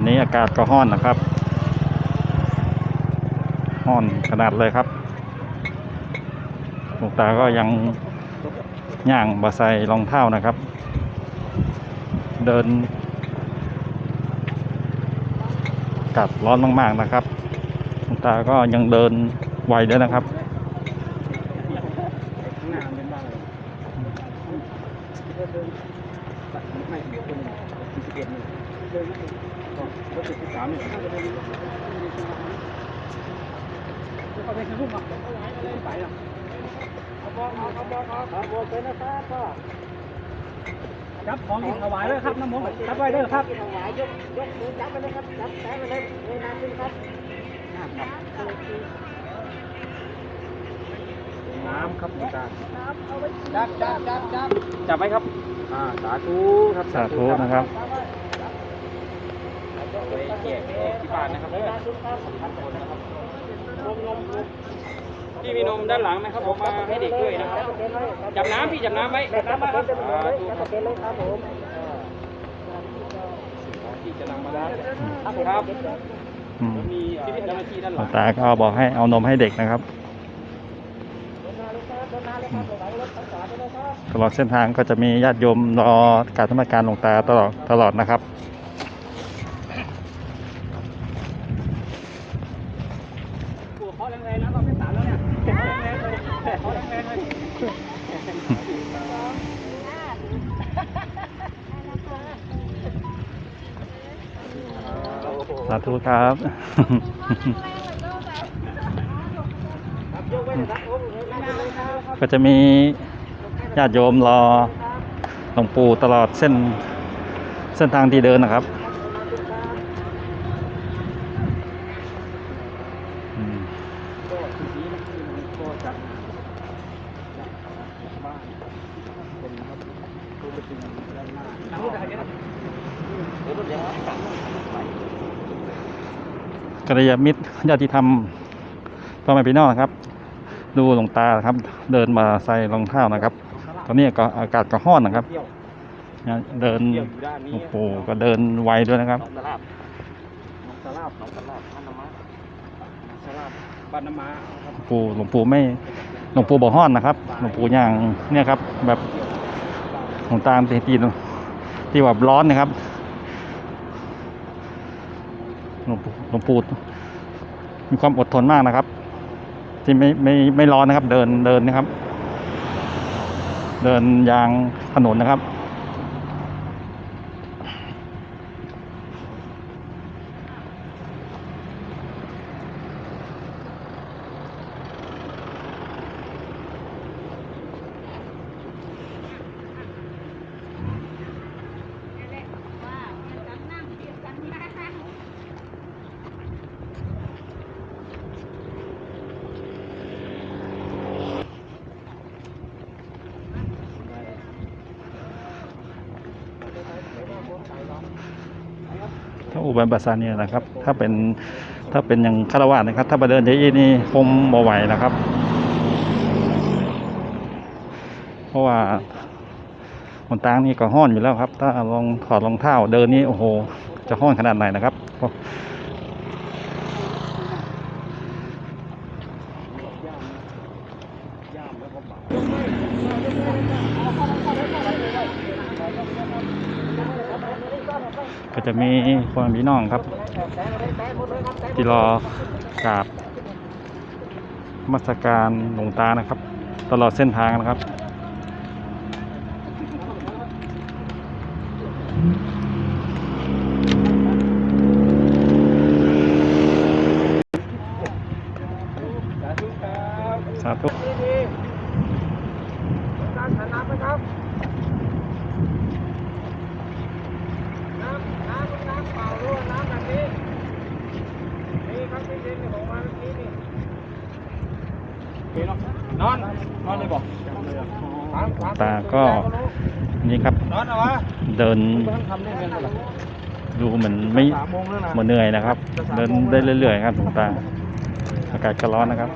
วันนี้อากาศก็ห้อนนะครับห้อนขนาดเลยครับลวงตาก็ยังย่างบาใส่รองเท้านะครับ เดินกาศร้อนมากๆนะครับลวงตาก็ยังเดินไวด้วยนะครับไม่เดี๋ยวคนสิบเอ็ดนี่ รถติดที่สามเนี่ยเขาไปทางรูปอะไว้เอเอาบอกเอาเอาบอกเอาเอาบอกไปนะครับพ่อจับของถวายเลยครับน้ำมนต์จับไว้เลยครับถวายยกยกมือจับไปเลยครับจับแต้ไปเลยเวลาขึ้นครับน้ำครับน้ำครับอาจารย์จับจับจับจับจับไหมครับอ่าสาธุครับสาธุนะครับ ไปแจกที่บ้านนะครับพี่มีนมด้านหลังนะครับผมมาให้เด็กด้วยนะครับจับน้ำพี่จับน้ำไว้จับน้ำไว้ครับสาธุครับที่จะนำมาได้ครับอืมมีเอ่อเจ้าหน้าที่ด้านหหลวลังงตาก็บอกให้เอานมให้เด็กนะครับตลอดเส้นทางก็จะมีญาติโยมรอการธรรมการหลวงตาตลอดตลอดนะครับ สาธุครับ ก็จะมีญาติโยมรอหลวงปู่ตลอดเส้นเส้นทางที่เดินนะครับอืมก็ทีนี้นะานหน้าหลังระยเดี๋ยวรถยังไม่กลับไปกัลยาณมิตรญาติธรรมพ่อแม่พี่น้องนะครับ ดูหลวงตาครับ เดินมาใส่รองเท้านะครับ ตอนนี้ก็อากาศก็ห้อนนะครับเดินเที่ยวอยู่ด้านนี้โอ้โหก็เดินไวด้วยนะครับหลวงปู่หลวงปู่ไม่หลวงปู่บอกห้อนนะครับ หลวงปู่อย่างเนี่ยครับ แบบหลวงตาตีตีที่แบบร้อนนะครับ หลวงปู่หลวงปู่มีความอดทนมากนะครับ ที่ไม่ไม่ไม่ร้อนนะครับ เดินเดินนะครับ เดินยางถนนนะครับ อุบัติบาสาเนี่ยนะครับ ถ้าเป็นถ้าเป็นอย่างคารวะนะครับ ถ้าไปเดินอย่างนี้นี่คงบ่ไหวนะครับ เพราะว่าบนตางนี่ก็ห้อนอยู่แล้วครับ ถ้าลองถอดรองเท้าเดินนี่โอ้โห จะห้อนขนาดไหนนะครับย่ามแล้วก็บา ก็จะมีคนพี่น้องครับ ที่รอกราบมัสการหลวงตานะครับ ตลอดเส้นทางนะครับสาธุครับ สาธุ ดีๆการฐาน้ำนะครับ น้ำน้ำน้ำเปล่าหรือว่าน้ำแบบนี้นี่ครับที่ดินของมาเมื่อกี้นี่ นอนนอนเลยบอกถามถามตาก็นี่ครับนอนเอาวะเดินเพิ่งทำได้เดือนเท่าไหร่ดูเหมือนไม่สามโมงแล้วนะเหมือนเหนื่อยนะครับ เดินได้เรื่อยๆครับหลวงตา อากาศก็ร้อนนะครับ